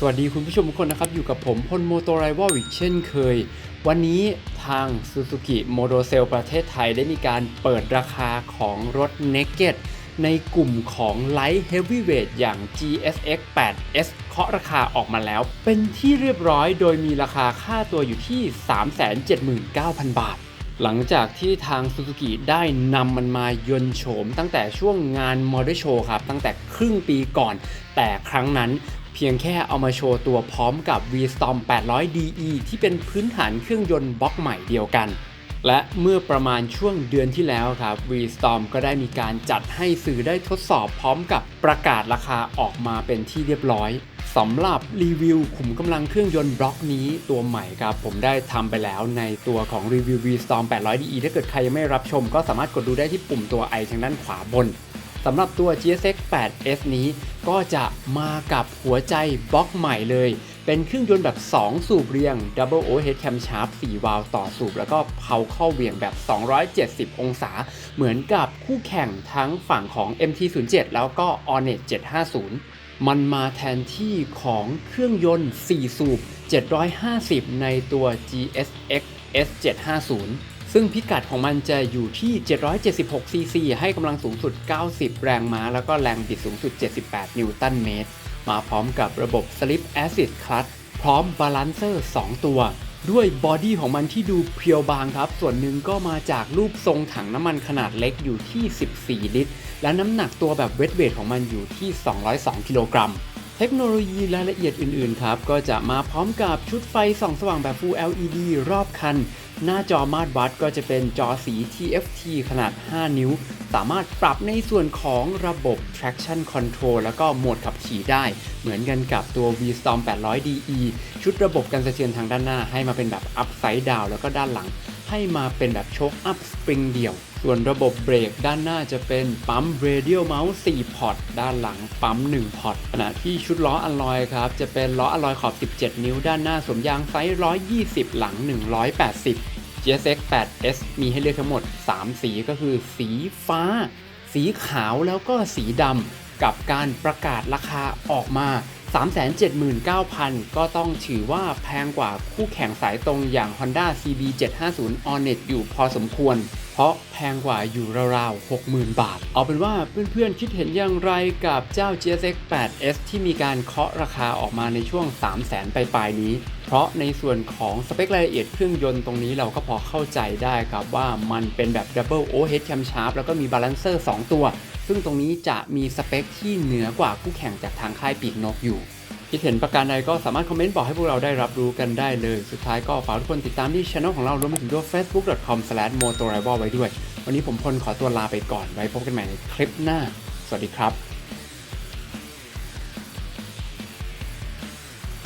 สวัสดีคุณผู้ชมทุกคนนะครับ อยู่กับผมพลโมโตไรวอลอีกเช่นเคย วันนี้ทาง Suzuki m o t o c e l ประเทศไทยได้มีการเปิดราคาของรถ Naked ในกลุ่มของ Light Heavyweight อย่าง GSX 8S เคาะราคาออกมาแล้ว เป็นที่เรียบร้อยโดยมีราคาค่าตัวอยู่ที่ 379,000 บาท หลังจากที่ทาง Suzuki ได้นำมันมายนโฉมตั้งแต่ช่วงงาน Model Show ครับ ตั้งแต่ครึ่งปีก่อน แต่ครั้งนั้นเพียงแค่เอามาโชว์ตัวพร้อมกับ V-Storm 800 DE ที่เป็นพื้นฐานเครื่องยนต์บล็อกใหม่เดียวกัน และเมื่อประมาณช่วงเดือนที่แล้วครับ V-Storm ก็ได้มีการจัดให้สื่อได้ทดสอบพร้อมกับประกาศราคาออกมาเป็นที่เรียบร้อย สำหรับรีวิวขุมกำลังเครื่องยนต์บล็อกนี้ตัวใหม่ครับ ผมได้ทำไปแล้วในตัวของรีวิว V-Storm 800 DE ถ้าเกิดใครยังไม่รับชม ก็สามารถกดดูได้ที่ปุ่มตัว i ทางด้านขวาบนสำหรับตัว GSX 8S นี้ก็จะมากับหัวใจบล็อกใหม่เลย เป็นเครื่องยนต์แบบ 2 สูบเรียง Double Overhead Camshaft 4วาล์วต่อสูบ แล้วก็เพาเข้าเวียงแบบ 270 องศา เหมือนกับคู่แข่งทั้งฝั่งของ MT07 แล้วก็ Onet 750 มันมาแทนที่ของเครื่องยนต์ 4 สูบ 750 ในตัว GSX S750 ซึ่งพิกัดของมันจะอยู่ที่ 776cc ให้กำลังสูงสุด 90 แรงม้า แล้วก็แรงบิดสูงสุด 78 นิวตันเมตร มาพร้อมกับระบบ Slip Assist Clutch พร้อมบาลานเซอร์ 2 ตัว ด้วยบอดี้ของมันที่ดูเพียวบางครับ ส่วนหนึ่งก็มาจากรูปทรงถังน้ำมันขนาดเล็กอยู่ที่ 14 ลิตร และน้ำหนักตัวแบบเวทเวทของมันอยู่ที่ 202 กิโลกรัมเทคโนโลยีรายละเอียดอื่น ๆ ครับ ก็จะมาพร้อมกับชุดไฟส่องสว่างแบบ Full LED รอบคัน หน้าจอมาตรวัดก็จะเป็นจอสี TFT ขนาด 5 นิ้ว สามารถปรับในส่วนของระบบ traction control แล้วก็โหมดขับขี่ได้ เหมือนกันกับตัว V-Storm 800 DE ชุดระบบกันสะเทือนทางด้านหน้าให้มาเป็นแบบ upside down แล้วก็ด้านหลัง ให้มาเป็นแบบโชคอัพสปริงเดี่ยว ส่วนระบบเบรกด้านหน้าจะเป็นปั๊ม radial mouse 4พอร์ต ด้านหลังปั๊ม 1 พอร์ต ขณะที่ชุดล้ออลลอยครับจะเป็นล้ออลลอยขอบ 17 นิ้ว ด้านหน้าสวมยางไซส์ 120 หลัง 180 GSX 8S มีให้เลือกทั้งหมด 3 สีก็คือ สีฟ้า สีขาวแล้วก็สีดำกับการประกาศราคาออกมา 379,000 ก็ต้องถือว่าแพงกว่าคู่แข่งสายตรงอย่าง Honda CB 750 Onet อยู่พอสมควร เพราะแพงกว่าอยู่ราวๆ 60,000 บาท เอาเป็นว่าเพื่อนๆ คิดเห็นอย่างไรกับเจ้า GSX 8S ที่มีการเคาะราคาออกมาในช่วง 300,000ปลายๆนี้ เพราะในส่วนของสเปครายละเอียดเครื่องยนต์ตรงนี้เราก็พอเข้าใจได้ครับว่ามันเป็นแบบ Double Overhead Camshaft แล้วก็มี Balancer 2 ตัว ซึ่งตรงนี้จะมีสเปคที่เหนือกว่าคู่แข่งจากทางค่ายปีกนกอยู่คิดเห็นประการใดก็สามารถคอมเมนต์บอกให้พวกเราได้รับรู้กันได้เลย สุดท้ายก็ฝากทุกคนติดตามที่ช่องของเรารวมไปถึงด้วย facebook.com/motorival ไว้ด้วย วันนี้ผมพลขอตัวลาไปก่อนไว้พบกันใหม่ในคลิปหน้า สวัสดีครับ